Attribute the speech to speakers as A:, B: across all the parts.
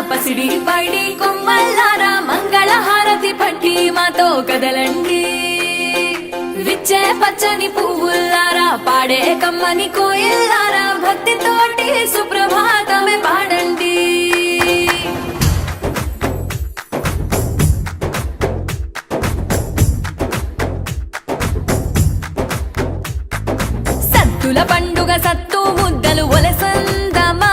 A: పసిడి పైడి కొమ్మల్లారా మంగళ హారతి పట్టి మాతో కదలండి. విచ్చే పచ్చని పువ్వుల్లారా పాడే కమ్మని కోయిల్లారా భక్తితోటి సుప్రభాతమే పాడండి. సత్తుల పండుగ సత్తు ముద్దలు
B: ఒలసందమా?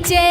B: చేయించే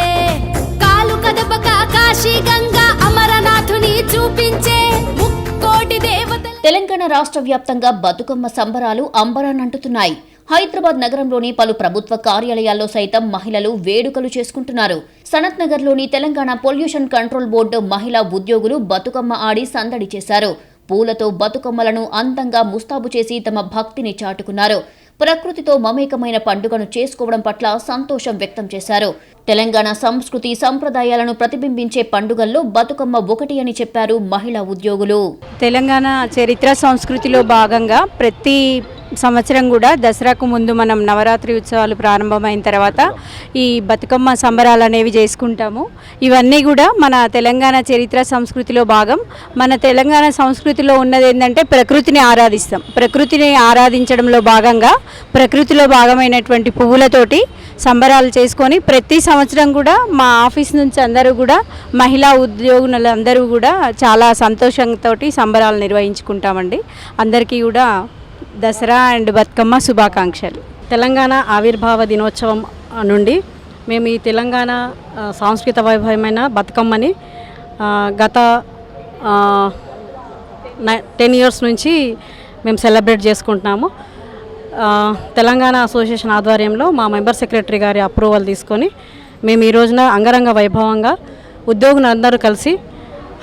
B: కాలు కదపక కాశీ గంగా అమరనాథుని చూపించే. ముక్కోటి దేవత
C: తెలంగాణ రాష్ట్ర వ్యాప్తంగా బతుకమ్మ సంబరాలు అంబరానంటుతున్నాయి హైదరాబాద్ నగరంలోని పలు ప్రభుత్వ కార్యాలయాల్లో సైతం మహిళలు వేడుకలు చేసుకుంటున్నారు. సనత్ నగర్లోని తెలంగాణ పొల్యూషన్ కంట్రోల్ బోర్డు మహిళా ఉద్యోగులు బతుకమ్మ ఆడి సందడి చేశారు. పూలతో బతుకమ్మలను అందంగా ముస్తాబు చేసి తమ భక్తిని చాటుకున్నారు. ప్రకృతితో మమేకమైన పండుగను చేసుకోవడం పట్ల సంతోషం వ్యక్తం చేశారు. తెలంగాణ సంస్కృతి సంప్రదాయాలను ప్రతిబింబించే పండుగల్లో బతుకమ్మ ఒకటి అని చెప్పారు మహిళా ఉద్యోగులు.
D: తెలంగాణ చరిత్ర సంస్కృతిలో భాగంగా ప్రతి సంవత్సరం కూడా దసరాకు ముందు మనం నవరాత్రి ఉత్సవాలు ప్రారంభమైన తర్వాత ఈ బతుకమ్మ సంబరాలు అనేవి చేసుకుంటాము. ఇవన్నీ కూడా మన తెలంగాణ చరిత్ర సంస్కృతిలో భాగం. మన తెలంగాణ సంస్కృతిలో ఉన్నది ఏంటంటే ప్రకృతిని ఆరాధిస్తాం. ప్రకృతిని ఆరాధించడంలో భాగంగా ప్రకృతిలో భాగమైనటువంటి పువ్వులతోటి సంబరాలు చేసుకొని ప్రతి సంవత్సరం కూడా మా ఆఫీస్ నుంచి అందరూ కూడా మహిళా ఉద్యోగులందరూ కూడా చాలా సంతోషంతో సంబరాలు నిర్వహించుకుంటామండి. అందరికీ కూడా దసరా అండ్ బతుకమ్మ శుభాకాంక్షలు.
E: తెలంగాణ ఆవిర్భావ దినోత్సవం నుండి మేము ఈ తెలంగాణ సాంస్కృతిక వైభవమైన బతుకమ్మని గత టెన్ ఇయర్స్ నుంచి మేము సెలబ్రేట్ చేసుకుంటున్నాము. తెలంగాణ అసోసియేషన్ ఆధ్వర్యంలో మా మెంబర్ సెక్రటరీ గారి అప్రూవల్ తీసుకొని మేము ఈ రోజున అంగరంగ వైభవంగా ఉద్యోగులందరూ కలిసి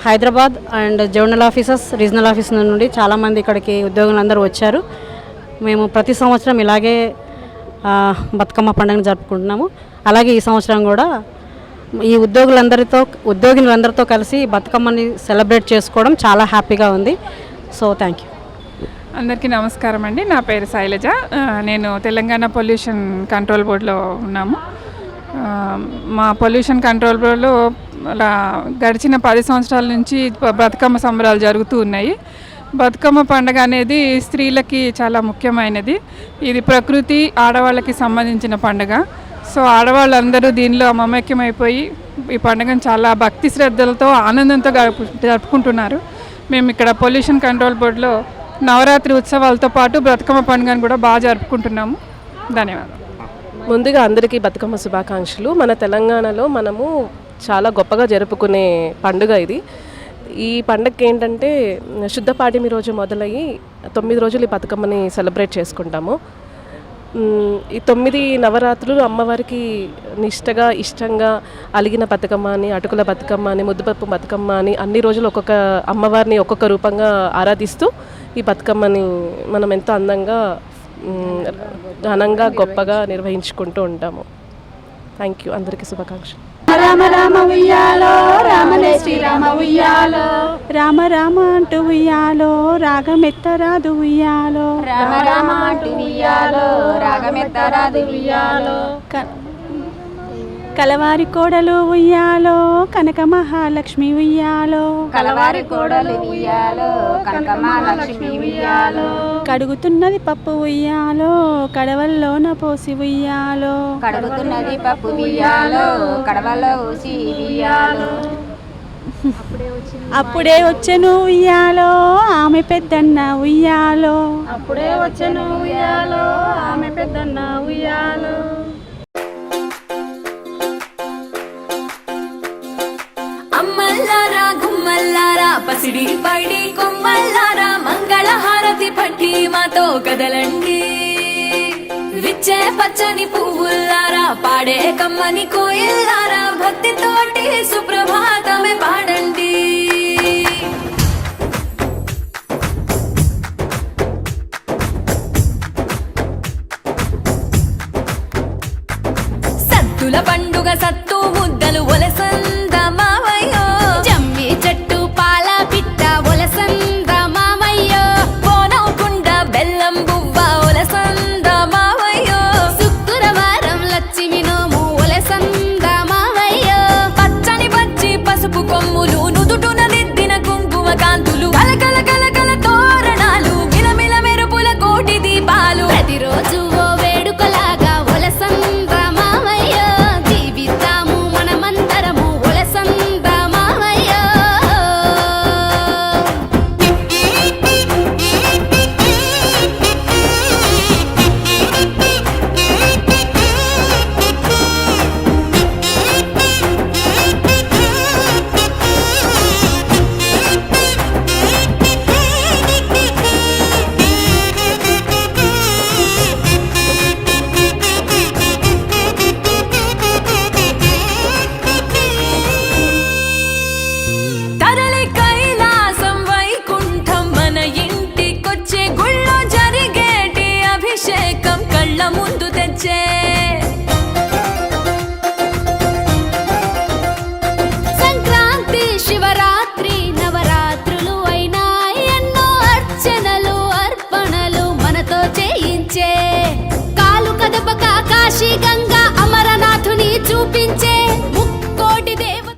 E: Hyderabad and zonal officers regional office నుండి చాలామంది ఇక్కడికి ఉద్యోగులందరూ వచ్చారు. మేము ప్రతి సంవత్సరం ఇలాగే బతుకమ్మ పండుగను జరుపుకుంటున్నాము. అలాగే ఈ సంవత్సరం కూడా ఈ ఉద్యోగులందరితో ఉద్యోగులందరితో కలిసి బతుకమ్మని సెలబ్రేట్ చేసుకోవడం చాలా హ్యాపీగా ఉంది. So thank you.
F: అందరికీ నమస్కారం అండి. నా పేరు శైలజ. నేను తెలంగాణ పొల్యూషన్ కంట్రోల్ బోర్డులో ఉన్నాము. మా పొల్యూషన్ కంట్రోల్ బోర్డులో గడిచిన పది సంవత్సరాల నుంచి బతుకమ్మ సంబరాలు జరుగుతూ ఉన్నాయి. బతుకమ్మ పండుగ అనేది స్త్రీలకి చాలా ముఖ్యమైనది. ఇది ప్రకృతి ఆడవాళ్ళకి సంబంధించిన పండుగ. సో ఆడవాళ్ళందరూ దీనిలో మమేక్యమైపోయి ఈ పండుగను చాలా భక్తి శ్రద్ధలతో ఆనందంతో గడుపు జరుపుకుంటున్నారు. మేము ఇక్కడ పొల్యూషన్ కంట్రోల్ బోర్డులో నవరాత్రి ఉత్సవాలతో పాటు బ్రతుకమ్మ పండుగను కూడా బాగా జరుపుకుంటున్నాము. ధన్యవాదాలు.
G: ముందుగా అందరికీ బతుకమ్మ శుభాకాంక్షలు. మన తెలంగాణలో మనము చాలా గొప్పగా జరుపుకునే పండుగ ఇది. ఈ పండగకి ఏంటంటే శుద్ధ పాడ్యమి రోజు మొదలయ్యి తొమ్మిది రోజులు ఈ బతుకమ్మని సెలబ్రేట్ చేసుకుంటాము. ఈ తొమ్మిది నవరాత్రులు అమ్మవారికి నిష్టగా ఇష్టంగా అలిగిన బతుకమ్మ అని అటుకుల బతుకమ్మ అని ముద్దుపప్పు బతుకమ్మ అని అన్ని రోజులు ఒక్కొక్క అమ్మవారిని ఒక్కొక్క రూపంగా ఆరాధిస్తూ ఈ బతుకమ్మని మనం ఎంతో అందంగా ఘనంగా గొప్పగా నిర్వహించుకుంటూ ఉంటాము. థ్యాంక్ యూ అందరికీ శుభాకాంక్షలు.
H: రామ రామ ఉయ్యాలో రామనే శ్రీరామ ఉయ్యాలో. రామ రామ అంటూ ఉయ్యాలో రాగమెత్తరాదు ఉయ్యాలో. రామ రామ అంటూ ఉయ్యాలో రాగమెత్తరాదు ఉయ్యాలో. కలవారి కోడలు ఉయ్యాలో కనక మహాలక్ష్మి ఉయ్యాలో. కలవారి కోడలు ఉయ్యాలో కనక మహాలక్ష్మి ఉయ్యాలో. కడుగుతున్నది పప్పు ఉయ్యాలో కడవల్లోన పోసి ఉయ్యాలో. కడుగుతున్నది పప్పు ఉయ్యాలో కడవల్లో ఊసి ఉయ్యాలో. అప్పుడే వచ్చెను ఉయ్యాలో ఆమె పెద్దన్న ఉయ్యాలో. అప్పుడే వచ్చెను ఉయ్యాలో ఆమె పెద్దన్న ఉయ్యాలో.
A: పసిడి పైడి కొమ్మల్లారా మంగళ హారతి పట్టి మాతో కదలండి. విచ్చే పచ్చని పువ్వుల్లారా పాడే కమ్మని కోయిల్లారా భక్తితోటి సుప్రభాతమే పాడండి. సత్తుల పండుగ సత్తు ముద్దలు
B: గంగా అమరనాథుని చూపించే